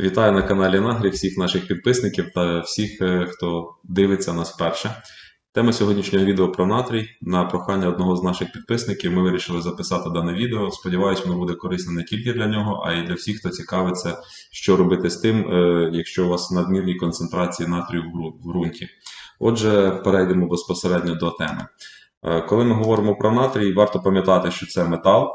Вітаю на каналі Нагрі всіх наших підписників та всіх, е, хто дивиться нас вперше. Тема сьогоднішнього відео про натрій. На прохання одного з наших підписників ми вирішили записати дане відео. Сподіваюсь, воно буде корисне не тільки для нього, а й для всіх, хто цікавиться, що робити з тим, е, якщо у вас надмірні концентрації натрію в ґрунті. Отже, перейдемо безпосередньо до теми. Е, Коли ми говоримо про натрій, варто пам'ятати, що це метал.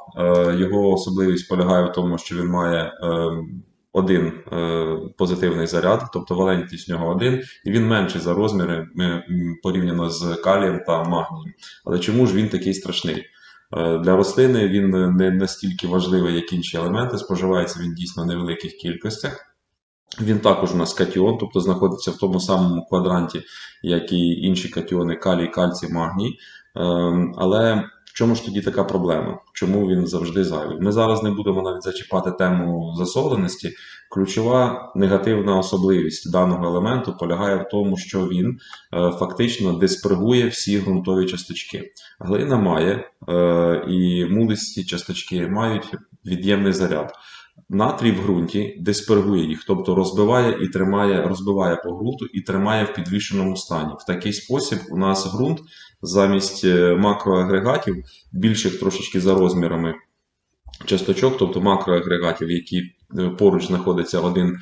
Його особливість полягає в тому, що він має ем, один е, позитивний заряд, тобто валентність нього один, і він менший за розміри порівняно з калієм та магнієм. Але чому ж він такий страшний? Е, Для рослини він не настільки важливий, як інші елементи, споживається він дійсно в невеликих кількостях. Він також у нас катіон, тобто знаходиться в тому самому квадранті, як і інші катіони калій, кальцій, магній. Ем, Але чому ж тоді така проблема? Чому він завжди зайвий? Ми зараз не будемо навіть зачіпати тему засоленості. Ключова негативна особливість даного елементу полягає в тому, що він е, фактично диспригує всі ґрунтові часточки. Глина має е, і мулисті часточки мають від'ємний заряд. Натрій в ґрунті диспергує їх, тобто розбиває і тримає, розбиває по ґрунту і тримає в підвішеному стані. В такий спосіб у нас ґрунт замість е, макроагрегатів, більших трошечки за розмірами часточок, тобто макроагрегатів, які поруч знаходяться один е,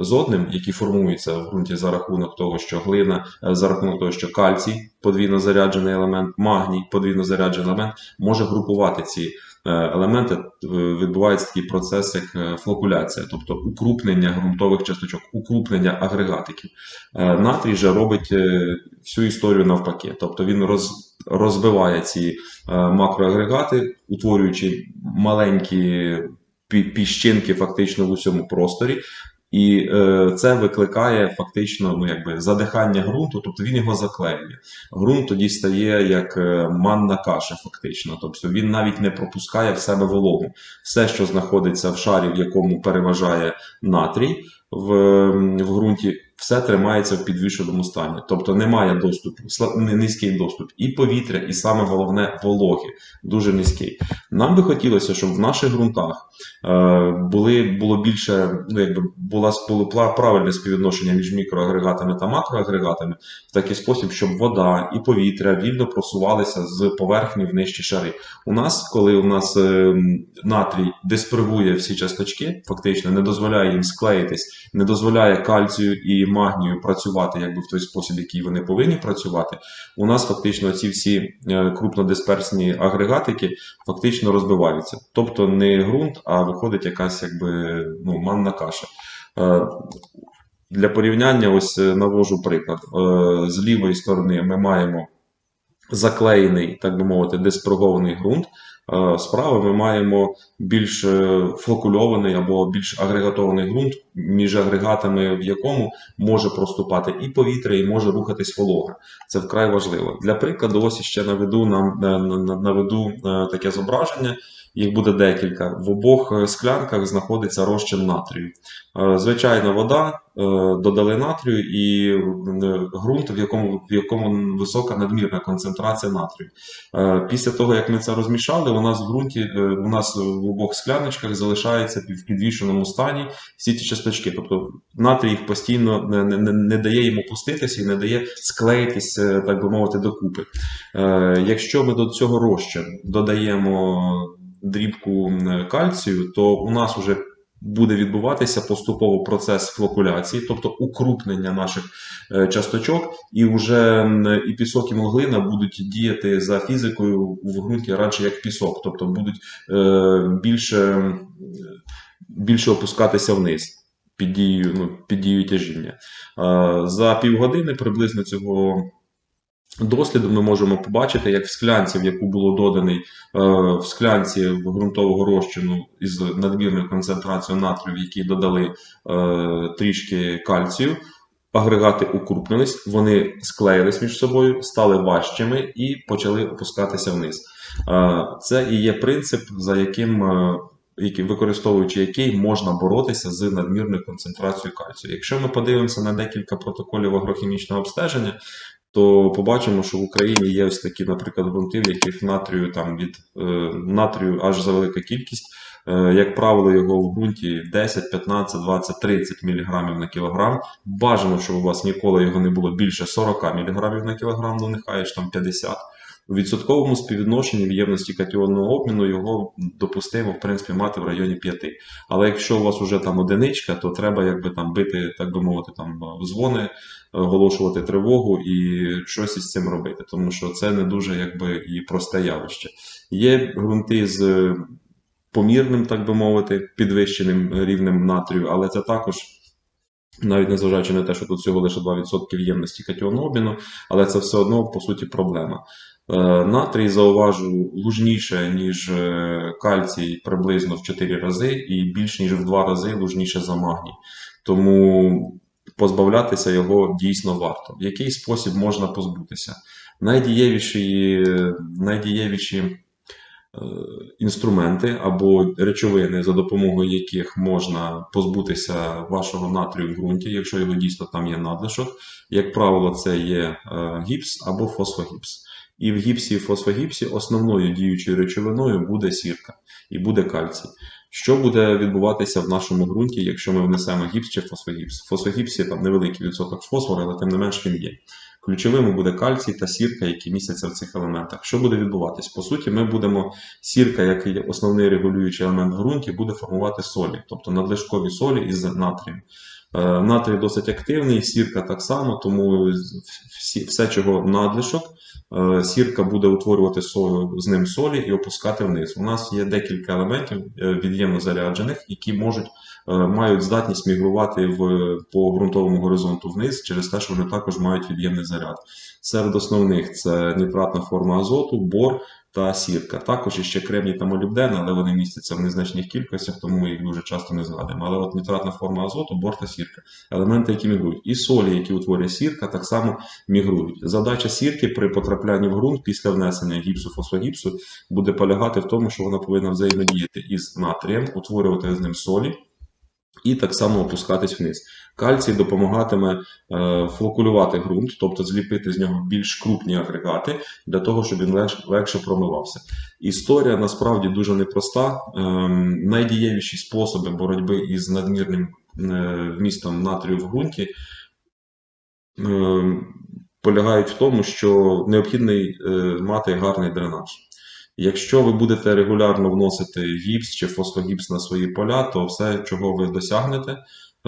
з одним, які формуються в ґрунті за рахунок того, що глина, е, за рахунок того, що кальцій, подвійно заряджений елемент, магній, подвійно заряджений елемент, може групувати ці е, елементи. Е, Відбувається такий процес, як е, флокуляція, тобто укрупнення ґрунтових часточок, укрупнення агрегатиків. Е, Натрій же робить е, всю історію навпаки, тобто він роз, розбиває ці е, макроагрегати, утворюючи маленькі піщинки фактично в усьому просторі. І е, це викликає фактично ну, якби, задихання ґрунту, тобто він його заклеює. Ґрунт тоді стає як е, манна каша, фактично. Тобто він навіть не пропускає в себе вологу. Все, що знаходиться в шарі, в якому переважає натрій в, в ґрунті, все тримається в підвішеному стані. Тобто немає доступу, низький доступ і повітря, і саме головне вологи, дуже низький. Нам би хотілося, щоб в наших ґрунтах е, були, було більше, ну якби була було правильне співвідношення між мікроагрегатами та макроагрегатами в такий спосіб, щоб вода і повітря вільно просувалися з поверхні в нижчі шари. У нас, коли у нас е, натрій диспергує всі часточки, фактично не дозволяє їм склеїтись, не дозволяє кальцію і магнію працювати якби в той спосіб, який вони повинні працювати. У нас фактично ці всі е, крупнодисперсні агрегатики фактично розбиваються. Тобто не ґрунт, а виходить якась якби ну, манна каша. Е, Для порівняння, ось е, навожу приклад. З лівої сторони ми маємо заклеєний, так би мовити, диспергований ґрунт. Е, Справа ми маємо більш е, флокульований або більш агрегатований ґрунт, між агрегатами, в якому може проступати і повітря, і може рухатись волога. Це вкрай важливо. Для прикладу, ось ще наведу нам на- на- наведу е, таке зображення. Їх буде декілька. В обох е, склянках знаходиться розчин натрію. Е, Звичайна вода, е, додали натрію і ґрунт, в якому, в якому висока надмірна концентрація натрію. Після того, як ми це розмішали, у нас в ґрунті, у нас в обох скляночках залишається в підвішеному стані всі ці часточки. Тобто натрій їх постійно не, не, не- дає йому пуститися і не дає склеїтись, так би мовити, докупи. Якщо ми до цього розчин додаємо дрібку кальцію, то у нас вже буде відбуватися поступово процес флокуляції, тобто укрупнення наших е, часточок, і вже і пісок, і моглина будуть діяти за фізикою в ґрунті радше як пісок, тобто будуть е, більше, більше опускатися вниз під дією, ну, під дією тяжіння. Е, За півгодини приблизно цього досліду ми можемо побачити, як в склянці, в яку було доданий е, в склянці ґрунтового розчину із надмірною концентрацією натрію, в якій додали е, трішки кальцію. Агрегати укрупнились, вони склеїлись між собою, стали важчими і почали опускатися вниз. Е, Це і є принцип, за яким, використовуючи який можна боротися з надмірною концентрацією кальцію. Якщо ми подивимося на декілька протоколів агрохімічного обстеження, то побачимо, що в Україні є ось такі, наприклад, ґрунти, в яких натрію там від е, натрію аж за велика кількість Е, Як правило, його в ґрунті 10, 15, 20, 30 мг на кілограм. Бажано, щоб у вас ніколи його не було більше 40 мг на кілограм, ну нехай ж там 50. У відсотковому співвідношенні в ємності катіонного обміну його допустимо в принципі мати в районі 5. Але якщо у вас вже там одиничка, то треба якби там бити, так би мовити, там дзвони, оголошувати тривогу і щось із цим робити, тому що це не дуже якби і просте явище. Є ґрунти з помірним, так би мовити, підвищеним рівнем натрію, але це також. Навіть незважаючи на те, що тут всього лише 2% ємності катіонного обміну, але це все одно по суті проблема. Е, Натрій, зауважу, лужніше, ніж е, кальцій приблизно в 4 рази, і більш ніж в 2 рази лужніше за магній. Тому позбавлятися його дійсно варто. В який спосіб можна позбутися? Найдієвіші, найдієвіші е, інструменти або речовини, за допомогою яких можна позбутися вашого натрію в ґрунті, якщо його дійсно там є надлишок. Як правило, це є гіпс або фосфогіпс. І в гіпсі і фосфогіпсі основною діючою речовиною буде сірка і буде кальцій. Що буде відбуватися в нашому ґрунті, якщо ми внесемо гіпс чи фосфогіпс? В фосфогіпсі там невеликий відсоток фосфору, але тим не менш він є. Ключовими буде кальцій та сірка, які містяться в цих елементах. Що буде відбуватись? По суті, ми будемо сірка, як основний регулюючий елемент ґрунті, буде формувати солі, тобто надлишкові солі із натрієм. Е, Натрій досить активний, сірка так само, тому всі, все, чого надлишок, е, сірка буде утворювати соль, з ним солі і опускати вниз. У нас є декілька елементів е, від'ємно заряджених, які можуть мають здатність мігрувати в, по ґрунтовому горизонту вниз через те, що вони також мають від'ємний заряд. Серед основних це нітратна форма азоту, бор та сірка. Також іще кремній та молібден, але вони містяться в незначних кількостях, тому ми їх дуже часто не згадуємо. Але от нітратна форма азоту, бор та сірка елементи, які мігрують. І солі, які утворює сірка, так само мігрують. Задача сірки при потраплянні в ґрунт після внесення гіпсу фосфогіпсу буде полягати в тому, що вона повинна взаємодіяти із натрієм, утворювати з ним солі. І так само опускатись вниз. Кальцій допомагатиме е, флокулювати ґрунт, тобто зліпити з нього більш крупні агрегати, для того, щоб він легше, промивався. Історія насправді дуже непроста. Е, найдієвіші способи боротьби із надмірним е, вмістом натрію в ґрунті е, полягають в тому, що необхідний е, мати гарний дренаж. Якщо ви будете регулярно вносити гіпс чи фосфогіпс на свої поля, то все, чого ви досягнете,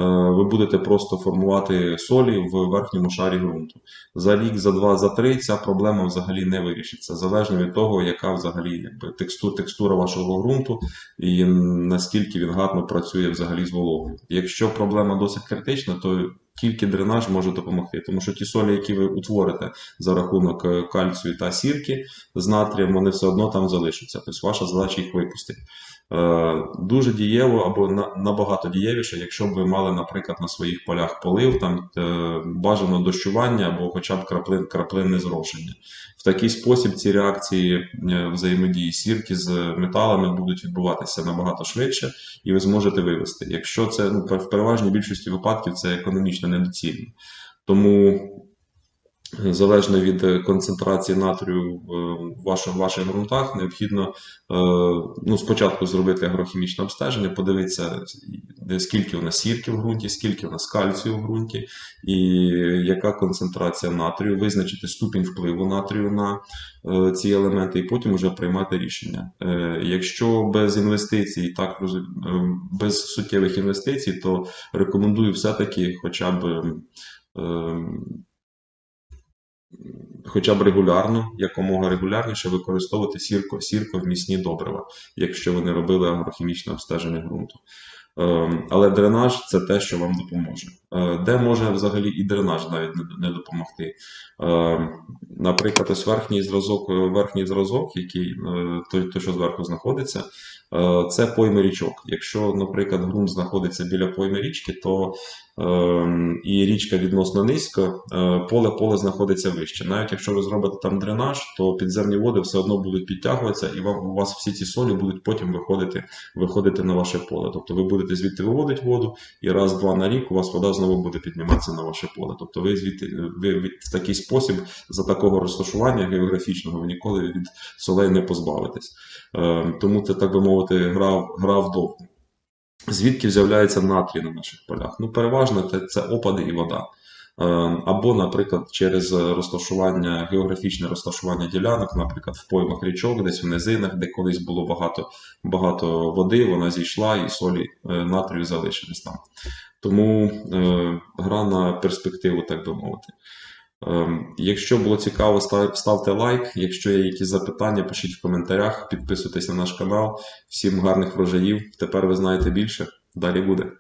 ви будете просто формувати солі в верхньому шарі ґрунту. За рік, за два, за три ця проблема взагалі не вирішиться, залежно від того, яка взагалі якби, текстур, текстура вашого ґрунту і наскільки він гарно працює взагалі з вологою. Якщо проблема досить критична, то тільки дренаж може допомогти, тому що ті солі, які ви утворите за рахунок е, кальцію та сірки з натрієм, вони все одно там залишаться. Тобто ваша задача їх випустити. Е, Дуже дієво або набагато дієвіше, якщо б ви мали, наприклад, на своїх полях полив, там е, бажано дощування або хоча б краплин, краплинне зрошення. В такий спосіб ці реакції е, взаємодії сірки з металами будуть відбуватися набагато швидше, і ви зможете вивести. Якщо це ну, в переважній більшості випадків це економічно недоцільно. Тому залежно від е, концентрації натрію е, в ваших, в ваших ґрунтах, необхідно е, ну, спочатку зробити агрохімічне обстеження, подивитися, скільки у нас сірки в ґрунті, скільки у нас кальцію в ґрунті, і яка концентрація натрію, визначити ступінь впливу натрію на ці елементи, і потім вже приймати рішення. Якщо без інвестицій, так без суттєвих інвестицій, то рекомендую все-таки хоча б хоча б регулярно, якомога регулярніше використовувати сірко, сірковмісні добрива, якщо ви не робили агрохімічне обстеження ґрунту. Ем, але дренаж це те, що вам допоможе. Е, де може взагалі і дренаж навіть не допомогти. Ем, наприклад, ось верхній зразок, верхній зразок, який е, той, той, що зверху знаходиться, е, це пойми річок. Якщо, наприклад, ґрунт знаходиться біля пойми річки, то і річка відносно низько, поле поле знаходиться вище. Навіть якщо ви зробите там дренаж, то підземні води все одно будуть підтягуватися, і вам у вас всі ці солі будуть потім виходити виходити на ваше поле. Тобто ви будете звідти виводити воду, і раз-два на рік у вас вода знову буде підніматися на ваше поле. Тобто ви звідти ви в такий спосіб за такого розташування географічного ви ніколи від солей не позбавитесь. Е, Тому це, так би мовити, гра, гра в довгу. Звідки з'являється натрій на наших полях? Ну, переважно це, опади і вода. Е, Або, наприклад, через розташування, географічне розташування ділянок, наприклад, в поймах річок, десь в низинах, де колись було багато, багато води, вона зійшла і солі е, натрію залишились там. Тому е, гра на перспективу, так би мовити. Ем, Якщо було цікаво, ставте лайк. Якщо є якісь запитання, пишіть в коментарях, підписуйтесь на наш канал. Всім гарних врожаїв. Тепер ви знаєте більше. Далі буде.